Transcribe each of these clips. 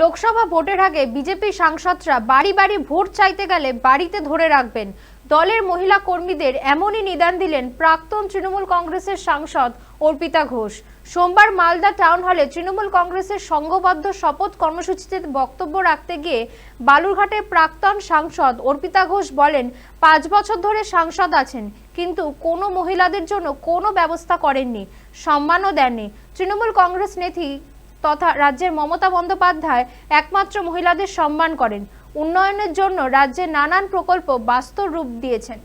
লোকসভা ভোটের আগে বিজেপি সাংসদরা বাড়ি বাড়ি ভোট চাইতে গেলে বাড়িতে ধরে রাখবেন। দলের মহিলা কর্মীদের এমনই নিদান দিলেন প্রাক্তন তৃণমূল কংগ্রেসের সাংসদ অর্পিতা ঘোষ। সোমবার মালদা টাউন হলে তৃণমূল কংগ্রেসের সংঘবদ্ধ শপথ কর্মসূচিতে বক্তব্য রাখতে গিয়ে বালুরঘাটের প্রাক্তন সাংসদ অর্পিতা ঘোষ বলেন, পাঁচ বছর ধরে সাংসদ আছেন, কিন্তু কোনো মহিলাদের জন্য কোনো ব্যবস্থা করেননি, সম্মানও দেননি। তৃণমূল কংগ্রেস নেত্রী তথা রাজ্যের মমতা বন্দ্যোপাধ্যায় একমাত্র মহিলাদের সম্মান করেন। উন্নয়নের জন্য রাজ্যে নানান প্রকল্প বাস্তব রূপ দিয়েছেন।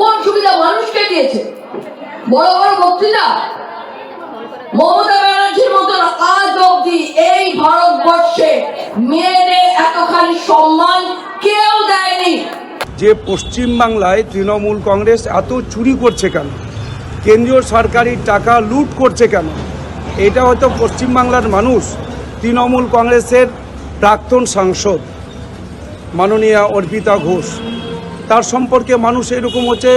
কোন সুবিধা মানুষকে দিয়েছে? বড় বড় বক্তৃতা। মমতা ব্যানার্জির মতন আজ অব্দি এই ভারতবর্ষে মেয়েদের এতখানি সম্মান কেউ দেয়নি। যে পশ্চিমবাংলায় তৃণমূল কংগ্রেস এত চুরি করছে কেন? কেন্দ্রীয় সরকারি টাকা লুট করছে কেন? এটা হয়তো পশ্চিমবাংলার মানুষ, তৃণমূল কংগ্রেসের প্রাক্তন সাংসদ, মাননীয়া অর্পিতা ঘোষ, তার সম্পর্কে মানুষ এরকম হচ্ছে,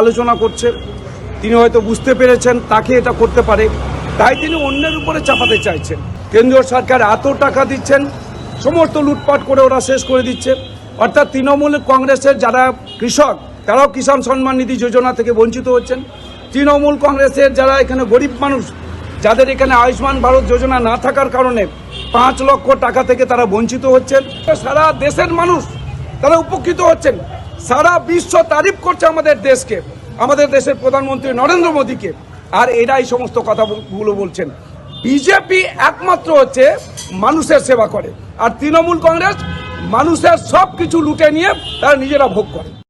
আলোচনা করছে। তিনি হয়তো বুঝতে পেরেছেন, তাকে এটা করতে পারে। তাই তিনি অন্যের উপরে চাপাতে চাইছেন। কেন্দ্রীয় সরকার এত টাকা দিচ্ছেন, সমস্ত লুটপাট করে ওরা শেষ করে দিচ্ছে। অর্থাৎ তৃণমূল কংগ্রেসের যারা কৃষক, তারাও কিষাণ সম্মান নিধি যোজনা থেকে বঞ্চিত হচ্ছেন। তৃণমূল কংগ্রেসের যারা এখানে গরিব মানুষ, যাদের এখানে আয়ুষ্মান ভারত যোজনা না থাকার কারণে পাঁচ লক্ষ টাকা থেকে তারা বঞ্চিত হচ্ছেন। সারা দেশের মানুষ তারা উপকৃত হচ্ছেন। সারা বিশ্ব তারিফ করছে আমাদের দেশকে। আমাদের দেশের প্রধানমন্ত্রী নরেন্দ্র মোদীকে। আর এরা এই সমস্ত কথাগুলো বলছেন। বিজেপি একমাত্র হচ্ছে মানুষের সেবা করে। আর তৃণমূল কংগ্রেস মানুষের সব কিছু লুটে নিয়ে তারা নিজেরা ভোগ করে।